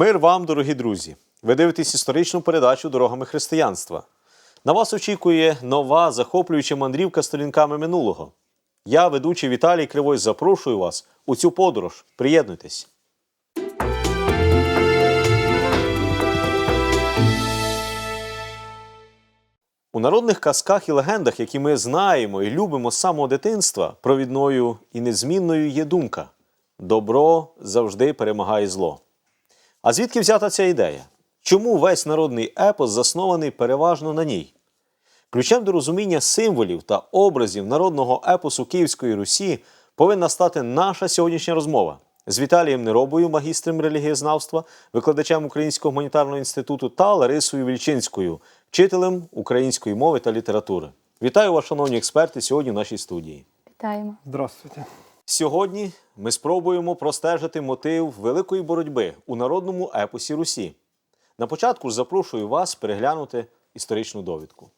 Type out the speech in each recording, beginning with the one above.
Мир вам, дорогі друзі! Ви дивитесь історичну передачу Дорогами християнства. На вас очікує нова захоплююча мандрівка сторінками минулого. Я, ведучий Віталій Кривой, запрошую вас у цю подорож. Приєднуйтесь. У народних казках і легендах, які ми знаємо і любимо з самого дитинства, провідною і незмінною є думка: добро завжди перемагає зло. А звідки взята ця ідея? Чому весь народний епос заснований переважно на ній? Ключем до розуміння символів та образів народного епосу Київської Русі повинна стати наша сьогоднішня розмова з Віталієм Неробою, магістром релігієзнавства, викладачем Українського гуманітарного інституту та Ларисою Вільчинською, вчителем української мови та літератури. Вітаю вас, шановні експерти, сьогодні в нашій студії. Вітаємо. Здравствуйте. Сьогодні ми спробуємо простежити мотив великої боротьби у народному епосі Русі. На початку запрошую вас переглянути історичну довідку.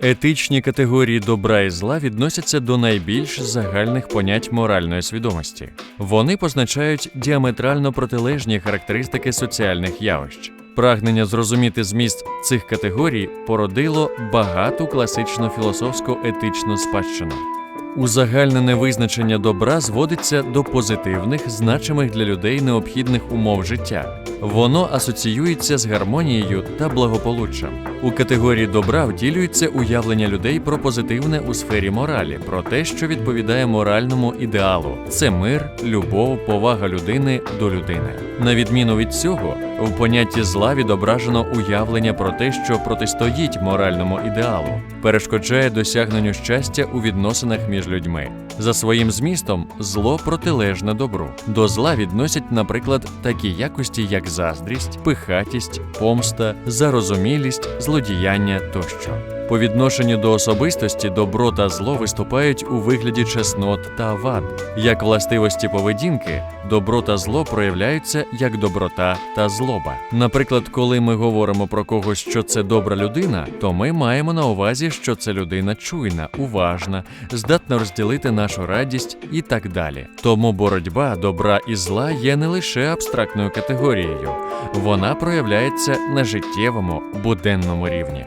Етичні категорії добра і зла відносяться до найбільш загальних понять моральної свідомості. Вони позначають діаметрально протилежні характеристики соціальних явищ. Прагнення зрозуміти зміст цих категорій породило багату класичну філософсько-етичну спадщину. Узагальнене визначення добра зводиться до позитивних, значимих для людей необхідних умов життя. Воно асоціюється з гармонією та благополуччям. У категорії добра втілюється уявлення людей про позитивне у сфері моралі, про те, що відповідає моральному ідеалу: це мир, любов, повага людини до людини. На відміну від цього, в понятті зла відображено уявлення про те, що протистоїть моральному ідеалу, перешкоджає досягненню щастя у відносинах між людьми. За своїм змістом, зло протилежне добру. До зла відносять, наприклад, такі якості, як заздрість, пихатість, помста, зарозумілість, злодіяння тощо. По відношенню до особистості добро та зло виступають у вигляді чеснот та вад. Як властивості поведінки, добро та зло проявляються як доброта та злоба. Наприклад, коли ми говоримо про когось, що це добра людина, то ми маємо на увазі, що це людина чуйна, уважна, здатна розділити нашу радість і так далі. Тому боротьба добра і зла є не лише абстрактною категорією, вона проявляється на життєвому буденному рівні.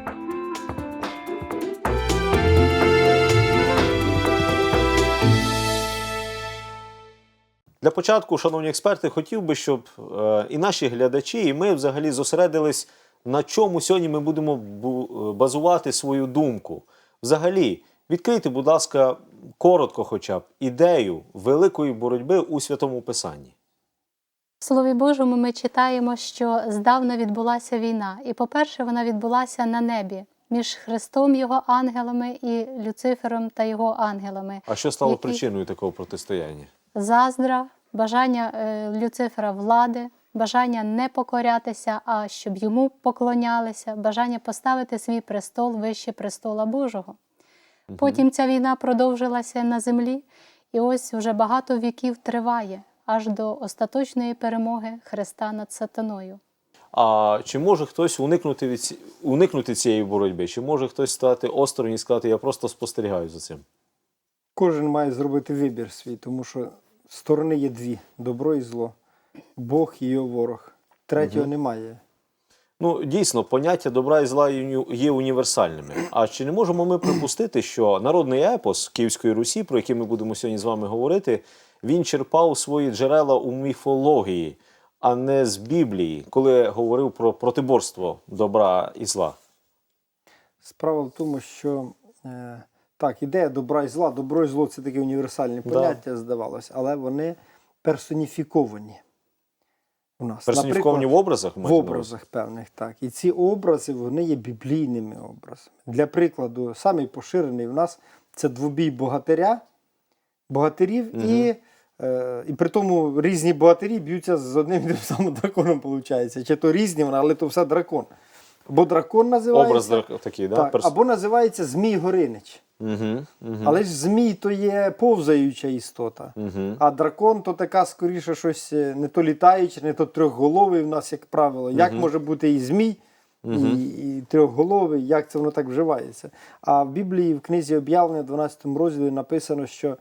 Для початку, шановні експерти, хотів би, щоб е, і наші глядачі, і ми взагалі зосередились на чому сьогодні ми будемо е, базувати свою думку. Взагалі, відкрийте, будь ласка, коротко, хоча б ідею великої боротьби у святому писанні. В Слові Божому ми читаємо, що здавна відбулася війна. І, по-перше, вона відбулася на небі між Христом, його ангелами і Люцифером та його ангелами. А що стало Які- причиною такого протистояння? Заздра, бажання е, Люцифера влади, бажання не покорятися, а щоб йому поклонялися, бажання поставити свій престол вище престола Божого. Потім ця війна продовжилася на землі, і ось вже багато віків триває аж до остаточної перемоги Христа над сатаною. А чи може хтось уникнути від уникнути цієї боротьби? Чи може хтось стати осторонь і сказати, я просто спостерігаю за цим? Кожен має зробити вибір свій, тому що сторони є дві: добро і зло. Бог і його ворог. Третього немає. Ну, дійсно, поняття добра і зла є є універсальними. А чи не можемо ми припустити, що народний епос Київської Русі, про який ми будемо сьогодні з вами говорити, він черпав свої джерела у міфології, а не з Біблії, коли говорив про протиборство добра і зла? Справа в тому, що е, так, ідея добра і зла, добро і зло це таке універсальне Да. поняття, здавалося, але вони персоніфіковані у нас. Персоніфіковані в образах? в образах певних, так. І ці образи вони є біблійними образами. Для прикладу, самий поширений в нас це двобій богатиря, богатирів і. Е, і при тому різні богатирі б'ються з одним і тим самим драконом, виходить. Чи то різні, але то все дракон. Бо дракон називається. Образ такий, да? так, Перс... або називається Змій Горинич. Угу, угу, Але ж Змій то є повзаюча істота. угу. А дракон то така скоріше щось е, не то літаюче, не то трьохголовий в нас, як правило. Як Мгм. може бути і змій, і, і трьохголовий, як це воно так вживається. А в Біблії в книзі об'явлення, 12 розділі написано, що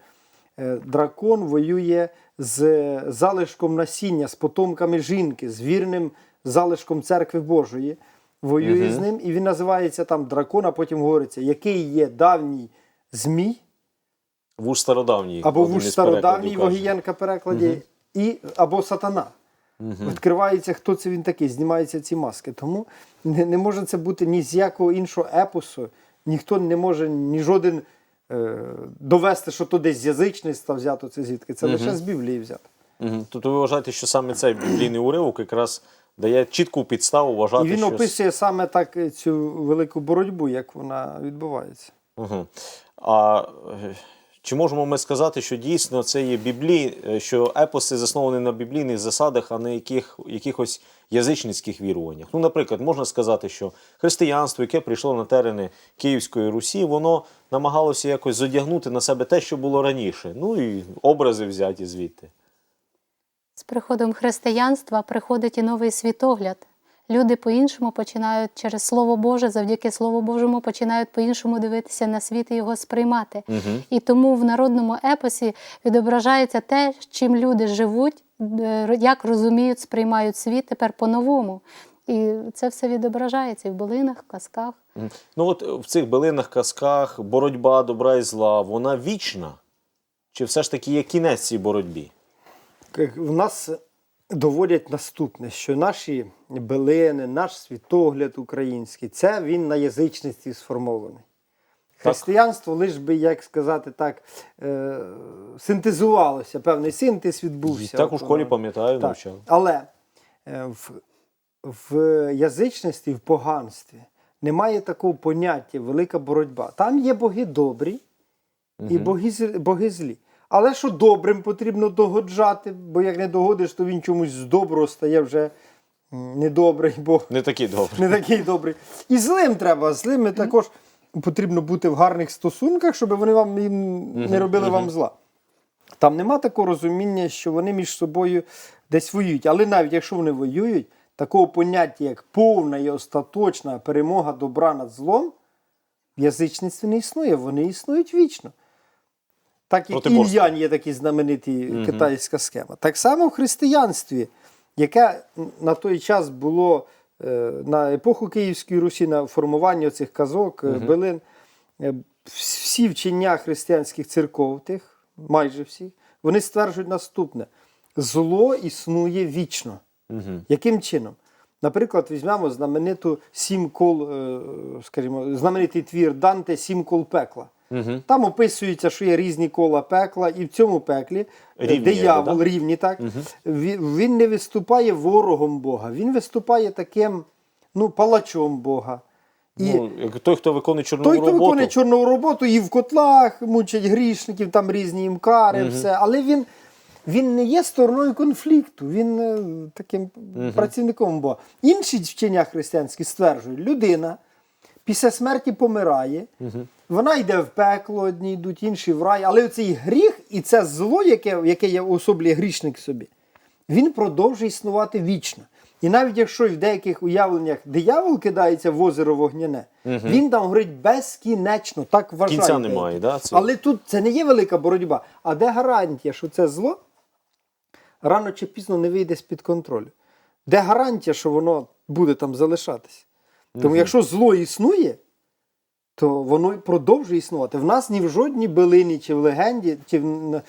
е, дракон воює з залишком насіння, з потомками жінки, з вірним залишком церкви Божої. Воює з ним, і він називається там дракон, а потім говориться, який є давній змій, Вуж стародавній. або вуж стародавній. Вогієнка перекладі, і, або сатана. Відкривається, хто це він такий, знімаються ці маски. Тому не, не може це бути ні з якого іншого епосу, ніхто не може, ні жоден е, довести, що то десь з язичництва взято це звідки. Це лише з Біблії взято. Мгм. Тобто ви вважаєте, що саме цей біблійний уривок якраз дає чітку підставу вважати, І він що... описує саме так цю велику боротьбу, як вона відбувається. Угу. А е, чи можемо ми сказати, що дійсно це є біблі, е, що епоси засновані на біблійних засадах, а не яких, якихось язичницьких віруваннях? Ну, наприклад, можна сказати, що християнство, яке прийшло на терени Київської Русі, воно намагалося якось зодягнути на себе те, що було раніше. Ну і образи взяті звідти. З приходом християнства приходить і новий світогляд. Люди по-іншому починають через Слово Боже, завдяки Слову Божому, починають по-іншому дивитися на світ і його сприймати. І тому в народному епосі відображається те, чим люди живуть, е, як розуміють, сприймають світ тепер по-новому. І це все відображається і в болинах, в казках. Ну от в цих билинах, казках боротьба добра і зла, вона вічна? Чи все ж таки є кінець цій боротьбі? В нас доводять наступне, що наші билини, наш світогляд український, це він на язичництві сформований. Християнство лиш би, як сказати так, е, синтезувалося, певний синтез відбувся. Так у школі пам'ятаю, навчав. Але е, в, в язичництві, в поганстві немає такого поняття велика боротьба. Там є боги добрі і боги, зл- боги злі. Але що добрим потрібно догоджати, бо як не догодиш, то він чомусь з доброго стає вже недобрий Бог Не такий добрий. не такий добрий. І злим треба. Злими також потрібно бути в гарних стосунках, щоб вони вам не робили вам зла. Там нема такого розуміння, що вони між собою десь воюють. Але навіть якщо вони воюють, такого поняття, як повна і остаточна перемога добра над злом, в язичництві не існує, вони існують вічно. Так як ін'янь є такий знаменитий китайська схема. Так само в християнстві, яке на той час було е, на епоху Київської Русі, на формування цих казок, е, билин, е, всі вчення християнських церков, тих, майже всіх, вони стверджують наступне: зло існує вічно. Яким чином? Наприклад, візьмемо знамениту сім кол, скажімо, знаменитий твір Данте Сім кол пекла. Там описується, що є різні кола пекла, і в цьому пеклі е, Рівні, диявол да? рівні, так він, він не виступає ворогом Бога, він виступає таким ну, палачом Бога. І Ну, той, хто виконує чорну той, хто роботу. виконує чорну роботу, і в котлах мучать грішників, там різні їм кари, все. Але він, він не є стороною конфлікту, він е, таким працівником Бога. Інші вчення християнські стверджують, людина після смерті помирає, вона йде в пекло, одні йдуть, інші в рай. Але цей гріх і це зло, яке, яке є особлює грішник собі, він продовжує існувати вічно. І навіть якщо в деяких уявленнях диявол кидається в озеро вогняне, він там говорить безкінечно, так вважають. Кінця немає, да, це? Але тут це не є велика боротьба. А де гарантія, що це зло рано чи пізно не вийде з-під контролю? Де гарантія, що воно буде там залишатися? Тому якщо зло існує, то воно продовжує існувати. В нас ні в жодній билині, чи в легенді, чи в,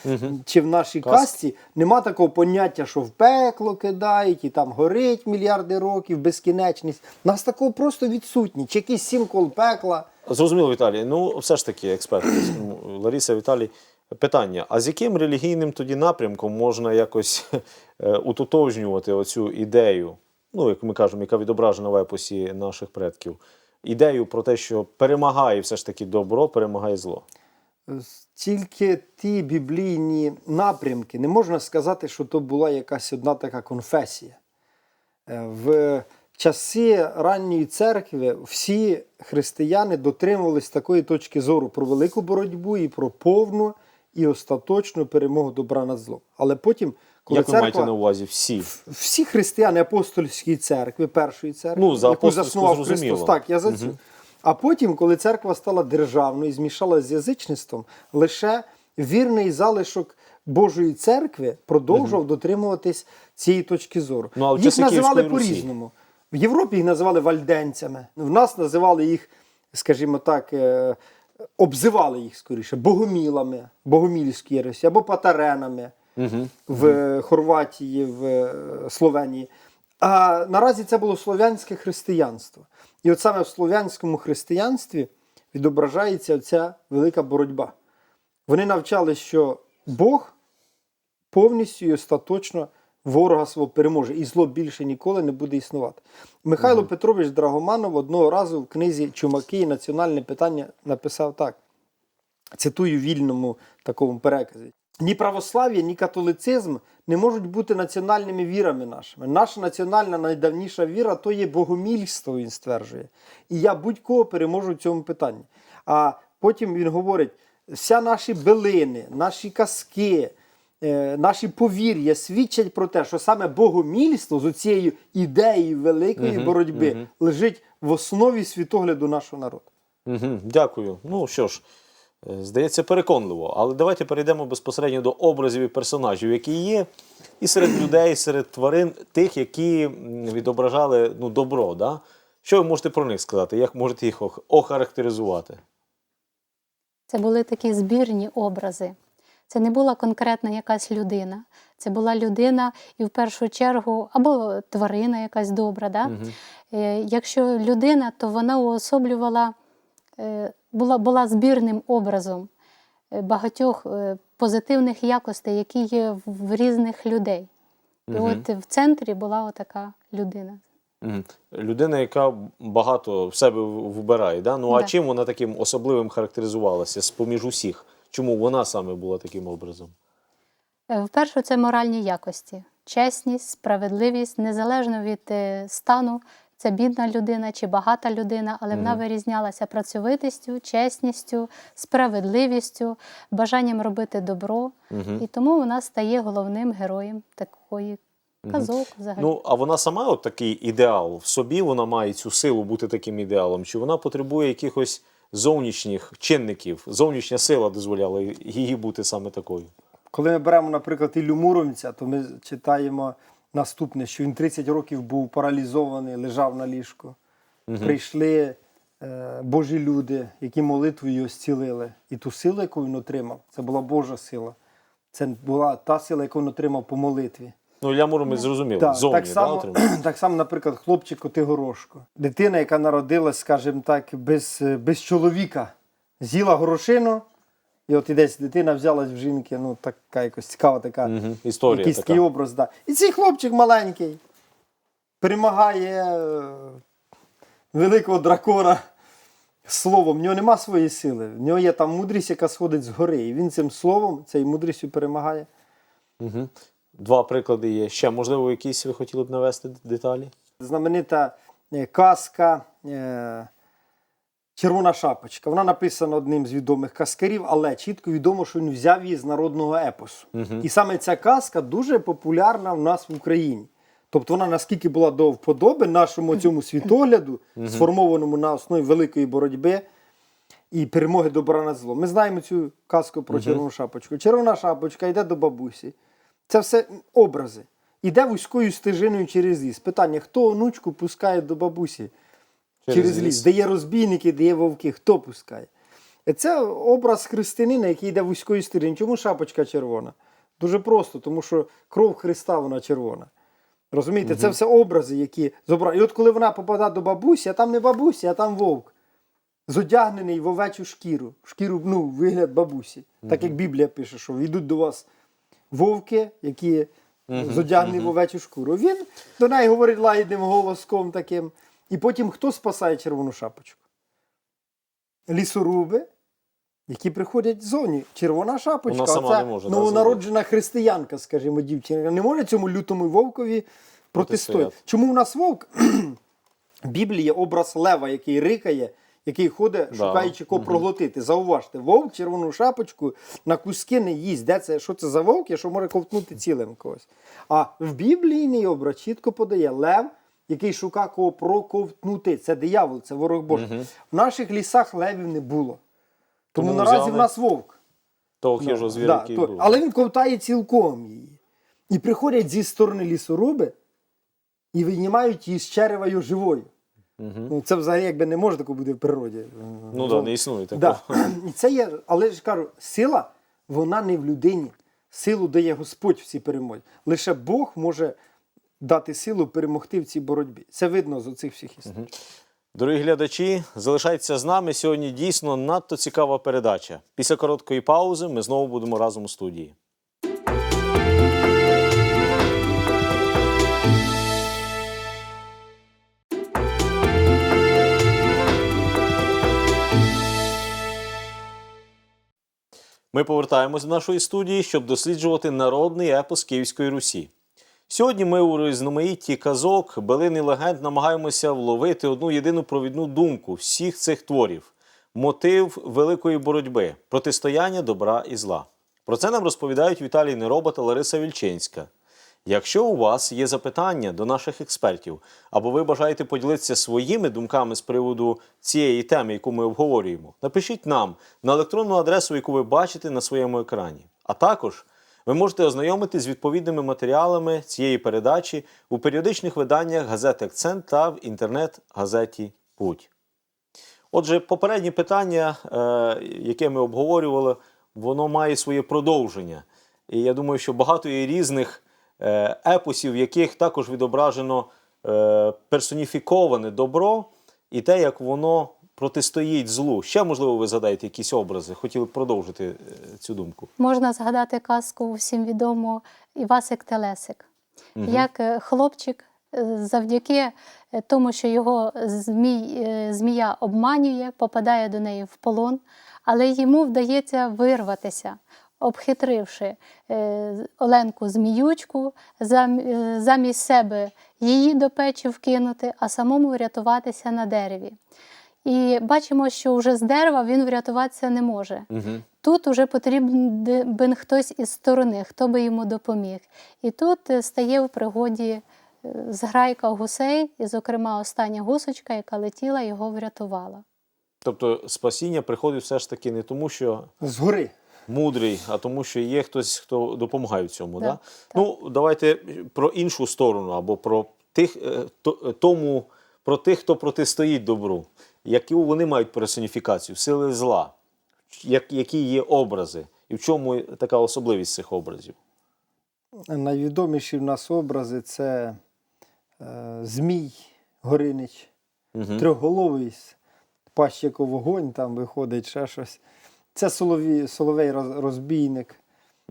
чи в нашій касті нема такого поняття, що в пекло кидають і там горить мільярди років, безкінечність. У нас такого просто відсутні. Чи якийсь сім кол пекла. Зрозуміло, Віталій. Ну, все ж таки, експерт, Лариса Віталій, питання: а з яким релігійним тоді напрямком можна якось е, утотожнювати оцю ідею, ну, як ми кажемо, яка відображена в епосі наших предків? Ідею про те, що перемагає все ж таки добро, перемагає зло. Тільки ті біблійні напрямки, не можна сказати, що то була якась одна така конфесія. Е, В часи ранньої церкви всі християни дотримувались такої точки зору про велику боротьбу і про повну і остаточну перемогу добра над злом. Але потім, Коли Як ви маєте на увазі всі? всі християни апостольської церкви, першої церкви, Ну, за яку заснував зрозуміло. Христос. Так, я за цю. А потім, коли церква стала державною, і змішалася з язичництвом, лише вірний залишок Божої церкви продовжував дотримуватись цієї точки зору. Ну, а їх називали по-різному. В Європі їх називали вальденцями. В нас називали їх, скажімо так, е, обзивали їх скоріше богомілами, богомільські єресі, або патаренами Угу. в Хорватії, в е, Словенії. А наразі це було слов'янське християнство. І от саме в слов'янському християнстві відображається ця велика боротьба. Вони навчали, що Бог повністю і остаточно ворога свого переможе, і зло більше ніколи не буде існувати. Михайло Петрович Драгоманов одного разу в книзі Чумаки і національне питання написав так: цитую вільному такому переказі. Ні православ'я, ні католицизм не можуть бути національними вірами нашими. Наша національна найдавніша віра то є богомільство, він стверджує. І я будь-кого переможу в цьому питанні. А потім він говорить: вся наші билини, наші казки, е, наші повір'я свідчать про те, що саме богомільство з цією ідеєю великої боротьби лежить в основі світогляду нашого народу. Угу. Дякую. Ну що ж, здається, переконливо. Але давайте перейдемо безпосередньо до образів і персонажів, які є і серед людей, і серед тварин, тих, які відображали ну, добро. Да? Що ви можете про них сказати? Як можете їх охарактеризувати? Це були такі збірні образи. Це не була конкретна якась людина. Це була людина і в першу чергу або тварина якась добра. Да? Е, Якщо людина, то вона уособлювала, е, була, була збірним образом е, багатьох е, позитивних якостей, які є в- різних людей. І от в центрі була отака людина. Мгм. Людина, яка багато в себе вбирає. Да? Ну а Да. чим вона таким особливим характеризувалася з-поміж усіх? Чому вона саме була таким образом? Е, Вперше це моральні якості: чесність, справедливість, незалежно від стану, це бідна людина чи багата людина, але вона вирізнялася працьовитістю, чесністю, справедливістю, бажанням робити добро. І тому вона стає головним героєм такої казок взагалі. Ну, а вона сама от такий ідеал в собі, вона має цю силу бути таким ідеалом, чи вона потребує якихось зовнішніх чинників, зовнішня сила дозволяла їй бути саме такою. Коли ми беремо, наприклад, Іллю Муромця, то ми читаємо наступне, що він 30 років був паралізований, лежав на ліжку. Прийшли е, Божі люди, які молитвою його зцілили. І ту силу, яку він отримав, це була Божа сила. Це була та сила, яку він отримав по молитві. Ну, Ілля Муромець зрозумів, Так, зовні так, само, отримав. так само, наприклад, хлопчик Отигорошко. Дитина, яка народилась, скажімо так, без, без чоловіка, з'їла горошину, і от ідесь дитина взялась в жінки, ну така якось цікава така Мгм, Історія якийсь така. такий образ. Да. І цей хлопчик маленький перемагає е, великого дракона словом. В нього нема своєї сили. В нього є там мудрість, яка сходить з гори. І він цим словом, цією мудрістю перемагає. Мгм. Два приклади є. Ще, можливо, якісь ви хотіли б навести деталі? знаменита е, казка е, Червона шапочка. Вона написана одним з відомих казкарів, але чітко відомо, що він взяв її з народного епосу. І саме ця казка дуже популярна в нас в Україні. Тобто вона наскільки була до вподоби нашому цьому світогляду, сформованому на основі великої боротьби і перемоги добра над злом. Ми знаємо цю казку про червону шапочку. Червона шапочка йде до бабусі. Це все образи. Іде вузькою стежиною через ліс. Питання: хто онучку пускає до бабусі через, Через ліс? Де є розбійники, де є вовки, хто пускає? Це образ християнина, який йде вузькою стежиною. Чому шапочка червона? Дуже просто, тому що кров Христа вона червона. Розумієте, це все образи, які зображені. І от коли вона попадає до бабусі, а там не бабуся, а там вовк. Зодягнений в овечу шкіру, шкіру, ну, вигляд бабусі. Так як Біблія пише, що йдуть до вас вовки, які зодягнені в овечу шкуру. Він до неї говорить лагідним голоском таким. І потім хто спасає червону шапочку? Лісоруби, які приходять ззовні. Червона шапочка. Вона сама не може, да, християнка, скажімо, дівчина. Не може цьому лютому вовкові протистояти. Чому в нас вовк? В Біблії образ лева, який рикає який ходить, Да. шукаючи кого проглотити. Зауважте, вовк червону шапочку на куски не їсть. Де це? Що це за вовк, що може ковтнути цілим когось? А в біблійний образ чітко подає лев, який шукає кого проковтнути. Це диявол, це ворог Божий. В наших лісах левів не було. Тому, Тому наразі взяли в нас вовк. Того Ну, хижого звіра, да, який то- був. але він ковтає цілком її. І приходять зі сторони лісоруби і винімають її з черева живою. Ну, це взагалі якби не може такого бути в природі. Ну так, не існує такого. Да. І це є, але ж кажу, сила, вона не в людині. Силу дає Господь в цій перемозі. Лише Бог може дати силу перемогти в цій боротьбі. Це видно з оцих всіх історій. Дорогі глядачі, залишайтеся з нами. Сьогодні дійсно надто цікава передача. Після короткої паузи ми знову будемо разом у студії. Ми повертаємось до нашої студії, щоб досліджувати народний епос Київської Русі. Сьогодні ми у різноманітті казок, билин і легенд намагаємося вловити одну єдину провідну думку всіх цих творів мотив великої боротьби, протистояння добра і зла. Про це нам розповідають Віталій Нероба та Лариса Вільчинська. Якщо у вас є запитання до наших експертів, або ви бажаєте поділитися своїми думками з приводу цієї теми, яку ми обговорюємо, напишіть нам на електронну адресу, яку ви бачите на своєму екрані. А також ви можете ознайомитись з відповідними матеріалами цієї передачі у періодичних виданнях газети Акцент та в інтернет-газеті Путь. Отже, попереднє питання, е, яке ми обговорювали, воно має своє продовження. І я думаю, що багато є різних е, епосів, в яких також відображено е, персоніфіковане добро і те, як воно протистоїть злу. Ще, можливо, ви задаєте якісь образи. Хотіли б продовжити е, цю думку. Можна згадати казку всім відому Івасик Телесик. Як е, хлопчик е, завдяки тому, що його змій, змія обманює, попадає до неї в полон, але йому вдається вирватися, обхитривши Оленку зміючку, замість себе її до печі вкинути, а самому врятуватися на дереві. І бачимо, що вже з дерева він врятуватися не може. Угу. Тут уже потрібен хтось із сторони, хто би йому допоміг. І тут е, стає в пригоді е, зграйка гусей, і, зокрема, остання гусочка, яка летіла, його врятувала. Тобто спасіння приходить все ж таки не тому, що Згори. мудрий, а тому, що є хтось, хто допомагає в цьому. Так, Да? Ну, давайте про іншу сторону, або про тих, е, тому, про тих, хто протистоїть добру. Яку вони мають персоніфікацію, сили зла, як, які є образи, і в чому така особливість цих образів? Найвідоміші в нас образи це е, Змій Горинич, Угу. трьохголовий з пащі як вогонь, там виходить ще щось. Це соловій, соловей розбійник.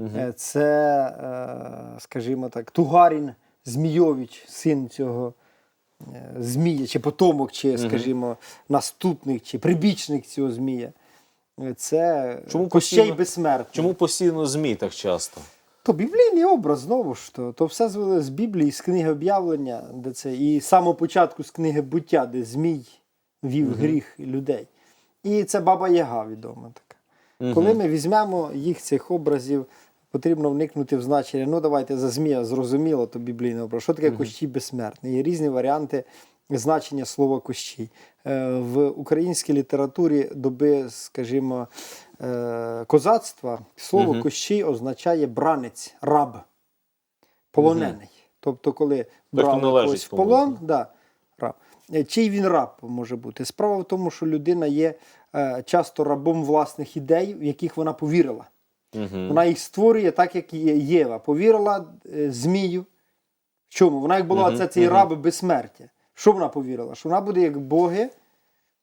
Е, Це, е, скажімо так, Тугарін Змійович, син цього Змія, чи потомок, чи, скажімо, наступник, чи прибічник цього Змія. Е, Це Чому Кощей постійно- безсмертний. Чому постійно ЗМІ так часто? То біблійний образ знову ж то. То все звели з Біблії, з книги об'явлення, де це і з самого початку з книги буття, де Змій вів гріх людей. І це Баба Яга відома така. Коли ми візьмемо їх цих образів, потрібно вникнути в значення. Ну, давайте за Змія зрозуміло, то біблійний образ. Що таке Кощій безсмертний? Є різні варіанти значення слова Кощій. Е, В українській літературі доби, скажімо, е, козацтва слово Кощій означає бранець, раб, полонений. Тобто, коли хто брали когось в полон, да, раб. Е, Чий він раб може бути? Справа в тому, що людина є часто рабом власних ідей, в яких вона повірила. Угу. Вона їх створює так, як і Єва. Повірила е, Змію. Чому? Вона як була Мгм, це цей мгм. раб безсмертя. Що вона повірила? Що вона буде як боги,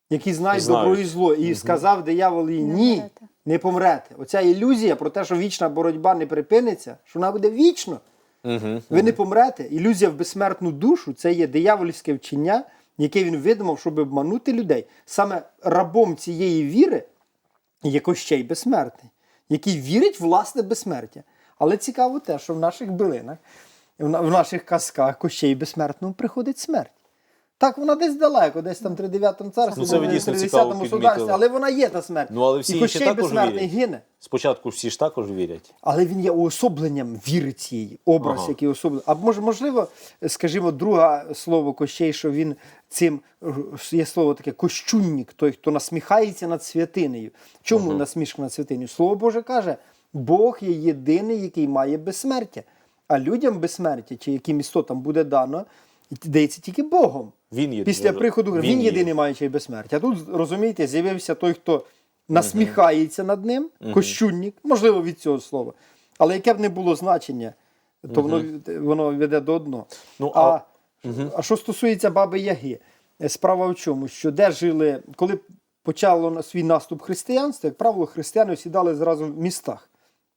які знають Знають. добро і зло. І сказав диявол їй: ні, помрете». не помрете. Оця ілюзія про те, що вічна боротьба не припиниться, що вона буде вічно. Угу. Ви не помрете. Ілюзія в безсмертну душу це є диявольське вчення, яке він видумав, щоб обманути людей. Саме рабом цієї віри є Кощей безсмертний, який вірить власне безсмертя. Але цікаво те, що в наших билинах, в на- в наших казках Кощей безсмертному приходить смерть. Так, вона десь далеко, десь там в 39 царстві, Ну, це ви в дійсно 30 цікаво сударстві, підмітили. але вона є та смерть. Ну, але всі І інші Кощей також безсмертний вірять. гине. Спочатку всі ж також вірять. Але він є уособленням віри цієї, образ, Ага. який особливий. А може, можливо, скажімо, друге слово Кощей, що він цим є слово таке кощунник, той, хто насміхається над святинею. Чому насмішка над святинею? Слово Боже каже, Бог є єдиний, який має безсмертя. А людям безсмертя, чи яким істотам буде дано, дається тільки Богом. Він єдиний. Після приходу він, він є. єдиний маючий безсмертя. А тут, розумієте, з'явився той, хто насміхається над ним, кощунник, можливо, від цього слова. Але яке б не було значення, то воно, воно веде до одного. Ну, а, а- а що стосується баби Яги, е, справа в чому? Що де жили, коли почало свій наступ християнства, як правило, християни сідали зразу в містах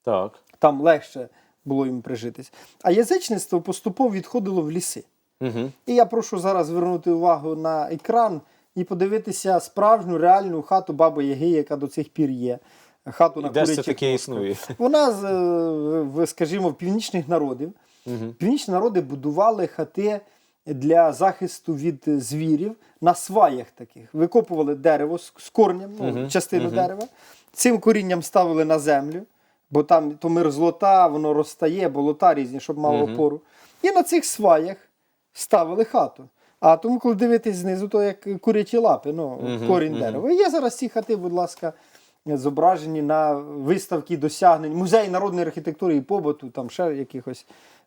Так. там легше було їм прижитись. А язичництво поступово відходило в ліси. Угу. І я прошу зараз звернути увагу на екран і подивитися справжню реальну хату Баби Яги, яка до цих пір є. Хату на Де це таке існує? Вона, з, е, скажімо, в північних народів. Північні народи будували хати для захисту від звірів на сваях таких. Викопували дерево з, корнем, ну, частину дерева. Цим корінням ставили на землю, бо там то мерзлота, воно розтає, болота різні, щоб мало опору. І на цих сваях ставили хату. А тому, коли дивитись знизу, то як курячі лапи, ну, корінь дерева. І є зараз ці хати, будь ласка, зображені на виставки досягнень, музеї народної архітектури і побуту, там ще якихось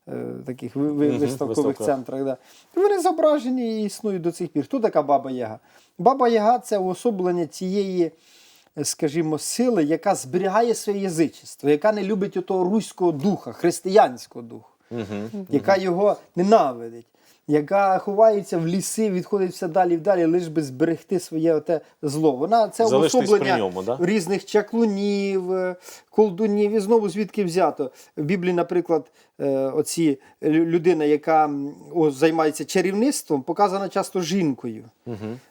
е, таких ви- ви- Мгм, виставкових виставках. центрах. Да. Вони зображені і існують до цих пір. Хто така Баба Яга? Баба Яга це уособлення цієї, скажімо, сили, яка зберігає своє язичество, яка не любить отого руського духа, християнського духу, яка його ненавидить. Яка ховається в ліси, відходить все далі і далі, лиш би зберегти своє оте зло. Вона це Залишитись уособлення при ньому, да? різних чаклунів, е, колдунів. І знову звідки взято. В Біблії, наприклад, е, оці людина, яка займається чарівництвом, показана часто жінкою.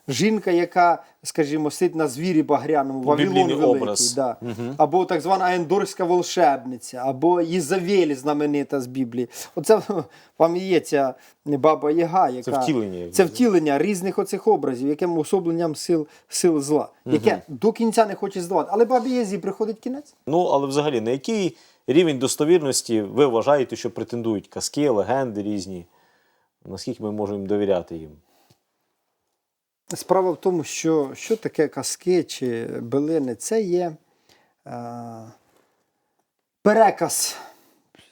Жінка, яка, скажімо, сидить на звірі багряному, Вавилон великий. образ. Да. Або так звана ендорська волшебниця, або Єзавель знаменита з Біблії. Оце вам і є ця баба Яга, яка Це втілення, Це втілення різних оцих образів, яким особленням сил, сил зла, яке до кінця не хоче здавати. Але бабі Язі приходить кінець. Ну, але взагалі, на який рівень достовірності ви вважаєте, що претендують казки, легенди різні? Наскільки ми можемо довіряти їм? Справа в тому, що, що таке казки чи билини, це є е, переказ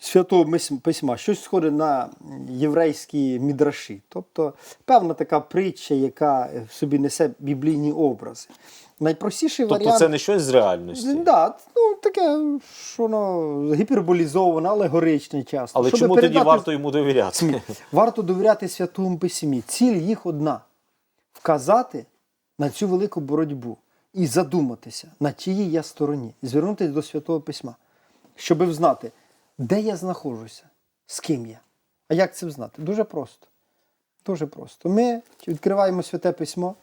святого письма, щось схоже на єврейські мідраші. Тобто певна така притча, яка в собі несе біблійні образи. Найпростіший Тобто варіант. це не щось з реальності. Да, ну таке, що воно гіперболізоване, алегоричне часто. Але Щоби чому тоді варто йому довіряти? Варто довіряти Святому Письмі. Ціль їх одна вказати на цю велику боротьбу і задуматися, на чиїй я стороні, звернутися до Святого Письма, щоб знати, де я знаходжуся, з ким я. А як це знати? Дуже просто. Дуже просто. Ми відкриваємо Святе Письмо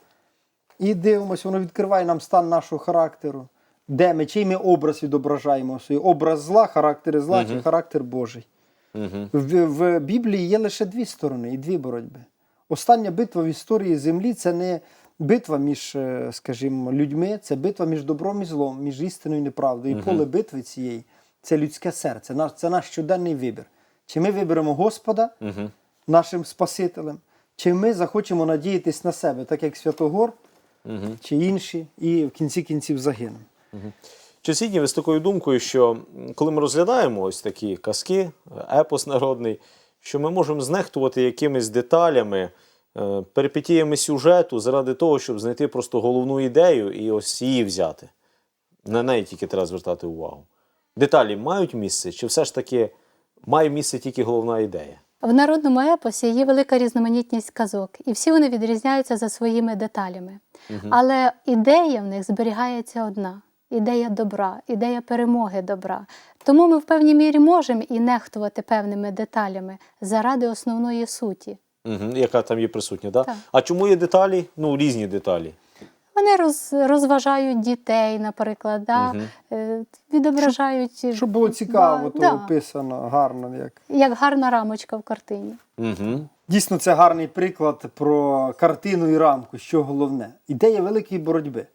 і дивимося, воно відкриває нам стан нашого характеру, де ми, чий ми образ відображаємо свій образ зла, характер зла чи характер Божий. Угу. В, в Біблії є лише дві сторони і дві боротьби. Остання битва в історії землі це не битва між, е, скажімо, людьми, це битва між добром і злом, між істиною і неправдою. І поле битви цієї це людське серце, це наш щоденний вибір. Чи ми виберемо Господа нашим Спасителем, чи ми захочемо надіятись на себе, так як Святогор чи інші, і в кінці кінців загинемо. Чи згідні ви з такою думкою, що коли ми розглядаємо ось такі казки, епос народний, що ми можемо знехтувати якимись деталями, е, перипетіями сюжету заради того, щоб знайти просто головну ідею і ось її взяти? На неї тільки треба звертати увагу. Деталі мають місце, чи все ж таки має місце тільки головна ідея? В народному епосі є велика різноманітність казок, і всі вони відрізняються за своїми деталями. Але ідея в них зберігається одна. Ідея добра, ідея перемоги добра. Тому ми в певній мірі можемо і нехтувати певними деталями заради основної суті. Угу, яка там є присутня, да? Так. А чому є деталі? Ну, різні деталі. Вони роз, розважають дітей, наприклад, да? е, відображають, Щоб було цікаво, да, то да, описано гарно. як. як гарна рамочка в картині. Угу. Дійсно, це гарний приклад про картину і рамку, що головне. Ідея великої боротьби.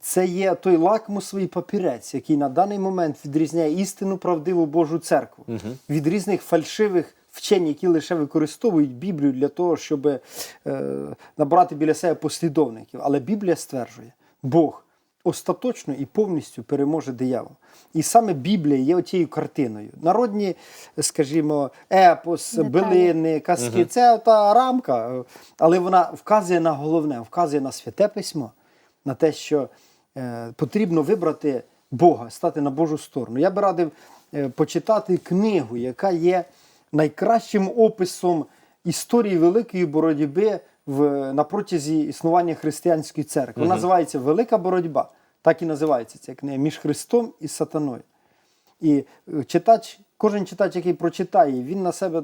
Це є той лакмусовий папірець, який на даний момент відрізняє істину правдиву Божу церкву від різних фальшивих вчень, які лише використовують Біблію для того, щоб е, набрати біля себе послідовників. Але Біблія стверджує, Бог остаточно і повністю переможе диявол. І саме Біблія є отією картиною. Народні, скажімо, епос, Деталі. билини, казки це та рамка, е, але вона вказує на головне, вказує на святе письмо, на те, що е, потрібно вибрати Бога, стати на Божу сторону. Я би радив е, почитати книгу, яка є найкращим описом історії великої боротьби в, на протязі існування християнської церкви. Вона називається Велика боротьба. Так і називається ця книга між Христом і Сатаною. І е, читач, кожен читач, який прочитає, він на себе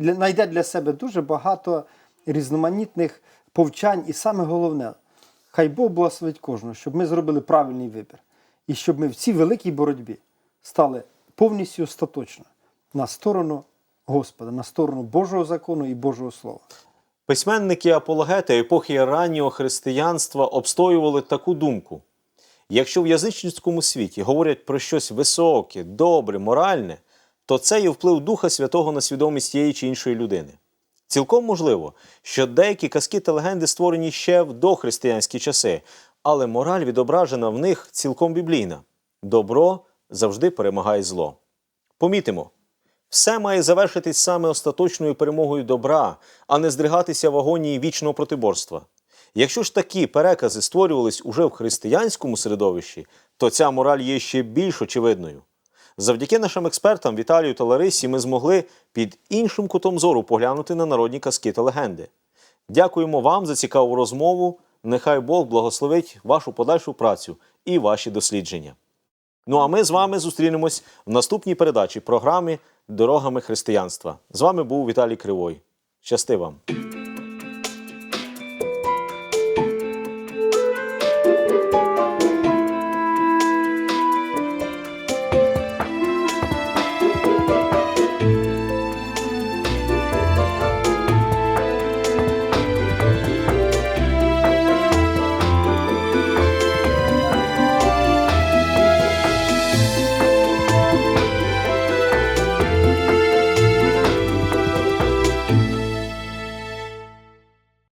знайде для себе дуже багато різноманітних повчань. І саме головне, хай Бог благословить кожного, щоб ми зробили правильний вибір. І щоб ми в цій великій боротьбі стали повністю остаточно на сторону Господа, на сторону Божого закону і Божого Слова. Письменники апологети епохи раннього християнства обстоювали таку думку: якщо в язичницькому світі говорять про щось високе, добре, моральне, то це є вплив Духа Святого на свідомість тієї чи іншої людини. Цілком можливо, що деякі казки та легенди створені ще в дохристиянські часи, але мораль відображена в них цілком біблійна. Добро завжди перемагає зло. Помітимо, все має завершитись саме остаточною перемогою добра, а не здригатися в агонії вічного протиборства. Якщо ж такі перекази створювались уже в християнському середовищі, то ця мораль є ще більш очевидною. Завдяки нашим експертам Віталію та Ларисі ми змогли під іншим кутом зору поглянути на народні казки та легенди. Дякуємо вам за цікаву розмову. Нехай Бог благословить вашу подальшу працю і ваші дослідження. Ну а ми з вами зустрінемось в наступній передачі програми Дорогами християнства. З вами був Віталій Кривой. Щасти вам!